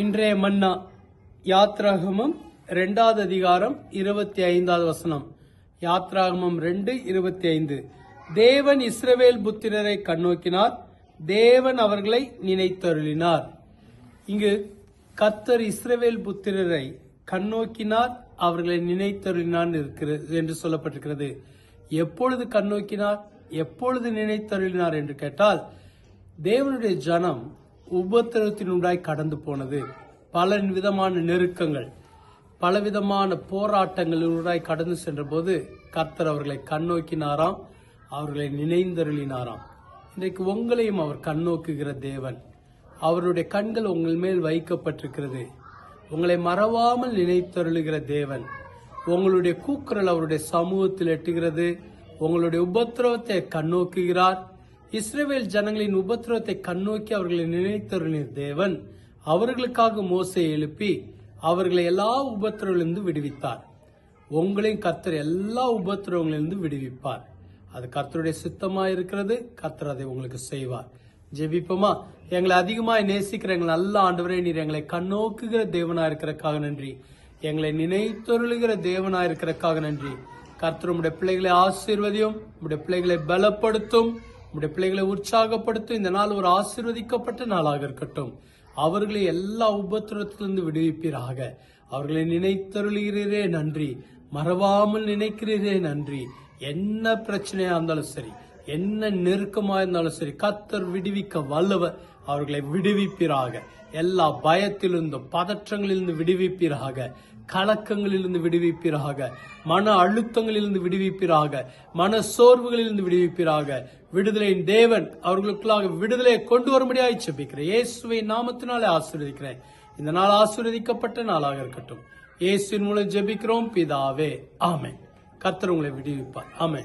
இன்றைய மன்னா யாத்ராகமம் ரெண்டாவது அதிகாரம் இருபத்தி ஐந்தாவது வசனம். யாத்ராகமம் ரெண்டு இருபத்தி ஐந்து தேவன் இஸ்ரவேல் புத்திரரை கண்ணோக்கினார். தேவன் அவர்களை நினைத்தருளினார். இங்கு கத்தர் இஸ்ரவேல் புத்திரரை கண்ணோக்கினார் அவர்களை நினைத்தருளினார் இருக்கிறது என்று சொல்லப்பட்டிருக்கிறது. எப்பொழுது கண்ணோக்கினார்? எப்பொழுது நினைத்தருளினார் என்று கேட்டால் தேவனுடைய ஜனம் உபத்திரத்தினுடாய் கடந்து போனது. பல விதமான நெருக்கங்கள் பலவிதமான போராட்டங்களினுடாய் கடந்து சென்றபோது கர்த்தர் அவர்களை கண்ணோக்கினாராம் அவர்களை நினைந்தருளினாராம். இன்றைக்கு உங்களையும் அவர் கண்ணோக்குகிற தேவன். அவருடைய கண்கள் உங்கள் மேல் வைக்கப்பட்டிருக்கிறது. உங்களை மறவாமல் நினைத்தருளுகிற தேவன். உங்களுடைய கூக்குரல் அவருடைய சமூகத்தில் எட்டுகிறது. உங்களுடைய உபத்திரவத்தை கண்ணோக்குகிறார். இஸ்ரேவேல் ஜனங்களின் உபத்திரவத்தை கண்ணோக்கி அவர்களை நினைத்தருளின் தேவன். அவர்களுக்காக மோசையை எழுப்பி அவர்களை எல்லா உபத்திரவிலிருந்து விடுவித்தார். உங்களையும் கர்த்தர் எல்லா உபத்திரவங்களிலிருந்து விடுவிப்பார். அது கர்த்தருடைய சித்தமாக இருக்கிறது கர்த்தர் அதை உங்களுக்கு செய்வார். ஜெபிப்போமா? எங்களை அதிகமாய் நேசிக்கிற எங்கள் நல்ல ஆண்டவரே நீர் எங்களை கண்ணோக்குகிற தேவனா இருக்கிறக்காக நன்றி. எங்களை நினைத்தொருளுகிற தேவனா இருக்கிறக்காக நன்றி. கர்த்தர் உடைய பிள்ளைகளை ஆசீர்வதியும் உடைய பிள்ளைகளை பலப்படுத்தும். நம்முடைய பிள்ளைகளை உற்சாகப்படுத்தும் இந்த நாள் ஒரு ஆசீர்வதிக்கப்பட்ட நாளாக இருக்கட்டும். அவர்களை எல்லா உபத்திரத்திலிருந்து விடுவிப்பீராக. அவர்களை நினைத்தருளுகிறீரே நன்றி. மறவாமல் நினைக்கிறீரே நன்றி. என்ன பிரச்சனையா இருந்தாலும் சரி என்ன நெருக்கமா இருந்தாலும் சரி கத்தர் விடுவிக்க வல்லவர் அவர்களை விடுவிப்பீராக. எல்லா பயத்திலிருந்தும் பதற்றங்களிலிருந்து விடுவிப்பீராக. கலக்கங்களிலிருந்து விடுவிப்பீராக. மன அழுத்தங்களிலிருந்து விடுவிப்பீராக. மன சோர்வுகளிலிருந்து விடுவிப்பீராக. விடுதலையின் தேவன் அவர்களுக்குள்ளாக விடுதலையை கொண்டு வரும்படியாய் செபிக்கிறேன் இயேசுவை நாமத்தினாலே ஆசீர்வதிக்கிறேன். இந்த நாள் ஆசீர்வதிக்கப்பட்ட நாளாக இருக்கட்டும். இயேசுவின் மூலம் ஜெபிக்கிறோம். பிதாவே. ஆமே கத்தர் உங்களை விடுவிப்பார். ஆமே